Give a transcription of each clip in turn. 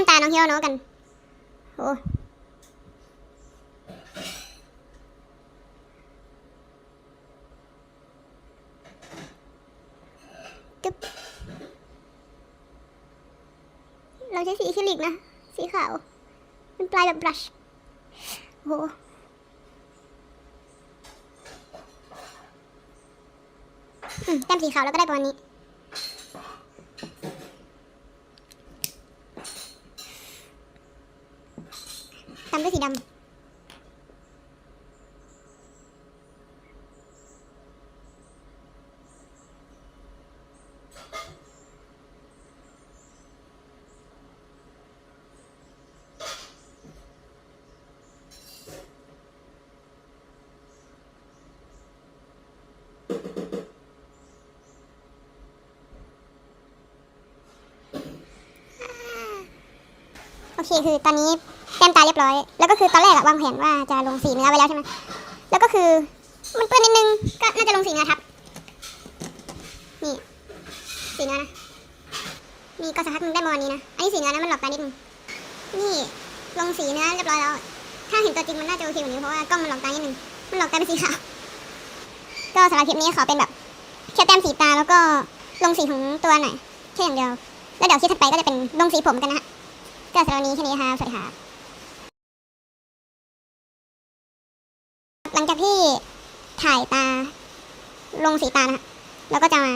มตาน้องเฮิโรโนะกันโอ้จึ๊บเราใช้สีอะคริลิกนะ สีขาว เป็นปลายแบบบรัชโอ้โหอืมแต้มสีขาวแล้วก็ได้ประมาณนี้ ตามด้วยสีดำโอเคคือตอนนี้ แต้มตาเรียบร้อย แล้วก็คือตอนแรกอะวางแผนว่าจะลงสีเนื้อไว้แล้วใช่ไหมแล้วก็คือมันเปื้อนนิดนึงก็น่าจะลงสีเนื้อทับ นี่ สีเนื้อนะ นี่ก็สักพักหนึงได้มาณนี้นะ อันนี้สีเนื้อนะมันหลอกตานิดนึง นี่ลงสีเนื้อเรียบร้อยแล้ว ถ้าเห็นตัวจริงมันน่าจะโอเคกว่านี้เพราะว่ากล้องมันหลอกตานิดนึง มันหลอกตาเป็นสีขาว ก็สำหรับคลิปนี้ขอเป็นแบบแค่แต้มสีตาแล้วก็ลงสีของตัวหน่อยแค่อย่างเดียว แล้วเดี๋ยวคลิปถัดไปก็จะเป็นลงสีผมกันนะฮะก็สำหรับวันนี้แค่นี้ครับสวัสดีครั ลังจากที่ถ่ายตา ลงสีตานะแล้วก็จะมา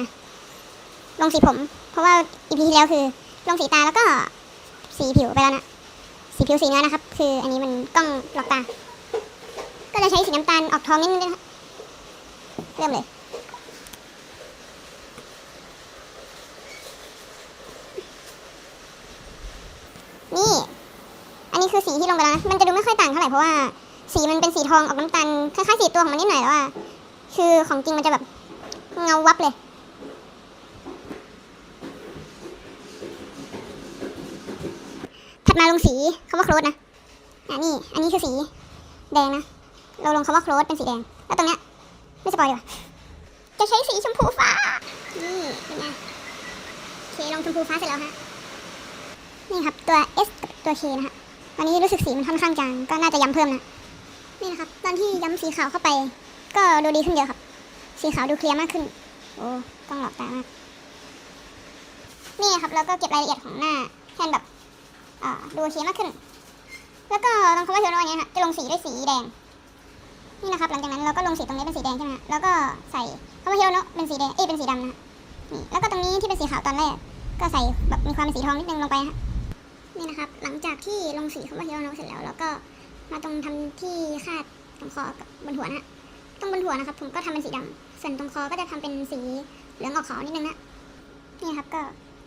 ลงสีผม เพราะว่าอีพีที่แล้วคือ ลงสีตาแล้วก็สีผิวไปแล้วนะสีผิวสีเนื้อนะครับ คืออันนี้มันกล้องหลอกตา ก็จะใช้สีน้ำตาลออกทองนิดนึงด้วยนะเริ่มเลยนี่ อันนี้คือสีที่ลงไปแล้วนะ มันจะดูไม่ค่อยต่างเท่าไหร่เพราะว่า สีมันเป็นสีทองออกน้ำตาลคล้ายๆสีตัวของมันนิดหน่อยแต่ว่าคือของจริงมันจะแบบเงาวับเลย ถัดมาลงสีคำว่าโครสนะอะนี่อันนี้คือสีแดงนะ เราลงคำว่าโครสเป็นสีแดง แล้วตรงเนี้ยไม่สปอยดีกว่าจะใช้สีชมพูฟ้า นี่เป็นไงเคลงชมพูฟ้าเสร็จแล้วฮะ นี่ครับตัว S ตัว K นะฮะตอนนี้รู้สึกสีมันค่อนข้างจาง ก็น่าจะย้ำเพิ่มนะ นี่นะครับ ตอนที่ย้ำสีขาวเข้าไป ก็ดูดีขึ้นเยอะครับ สีขาวดูเคลียร์มากขึ้น โอ้ต้องหลอกตามาก นี่ครับแล้วก็เก็บรายละเอียดของหน้าแทนแบบดูเคลียร์มากขึ้น แล้วก็ตรงคำว่าเทโนอันนี้ฮะจะลงสีด้วยสีแดง นี่นะครับ หลังจากนั้นเราก็ลงสีตรงนี้เป็นสีแดงใช่ไหมแล้วก็ใส่คำว่าเทโนเป็นสีแดง เอ้เป็นสีดำนะนี่แล้วก็ตรงนี้ที่เป็นสีขาวตอนแรก ก็ใส่แบบมีความเป็นสีทองนิดนึงลงไปฮะนี่นะครับ หลังจากที่ลงสีคำว่าเฮโรโนเสร็จแล้ว แล้วก็ มาตรงทำที่คาดตรงคอบนหัวนะฮะตรงบนหัวนะครับ ผมก็ทำเป็นสีดำส่วนตรงคอก็จะทำเป็นสีเหลืองออกขาวนิดนึงนะนี่ครับก็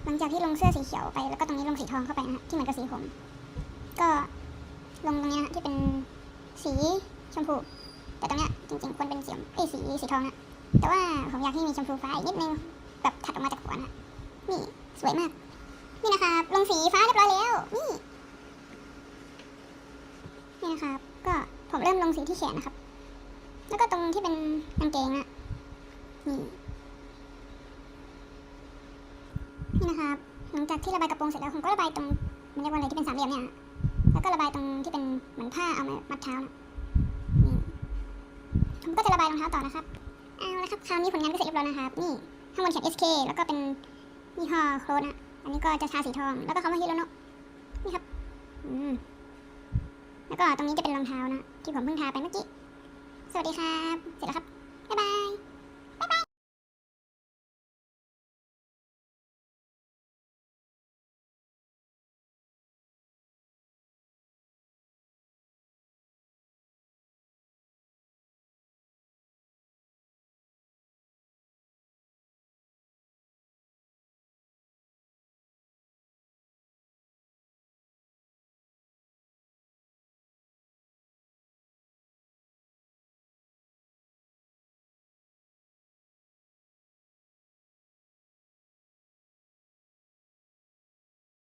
หลังจากที่ลงเสื้อสีเขียวไปแล้วก็ตรงนี้ลงสีทองเข้าไปนะฮะที่เหมือนกับสีผมก็ลงตรงนี้นะฮะที่เป็นสีชมพู แต่ตรงเนี้ยจริงๆควรเป็นสีเอ้สีสีทองนะแต่ว่าผมอยากให้มีชมพูฟ้าอีกนิดนึงแบบถัดออกมาจากหัวนะฮะนี่สวยมากนี่นะครับลงสีฟ้าเรียบร้อยแล้วนี่ นะครับ ก็ผมเริ่มลงสีที่แขนนะครับ แล้วก็ตรงที่เป็นกางเกงนะนี่นี่นะครับ หลังจากที่ระบายกระโปรงเสร็จแล้วผมก็ระบายตรงมันเรียกว่าอะไรที่เป็นสามเหลี่ยมเนี่ยแล้วก็ระบายตรงที่เป็นเหมือนผ้าเอามามัดเท้านะนี่ผมก็จะระบายรองเท้าต่อนะครับเอาละครับคราวนี้ผลงานก็เสร็จเรียบร้อยนะครับ นี่ข้างบนเขียน SK แล้วก็เป็นยี่ห้อโครนะอันนี้ก็จะทาสีทอง แล้วก็คำว่าฮิโรโนะนี่ครับ อืม แล้วก็ตรงนี้จะเป็นรองเท้านะ ที่ผมเพิ่งทาไปเมื่อกี้ สวัสดีครับ เสร็จแล้วครับ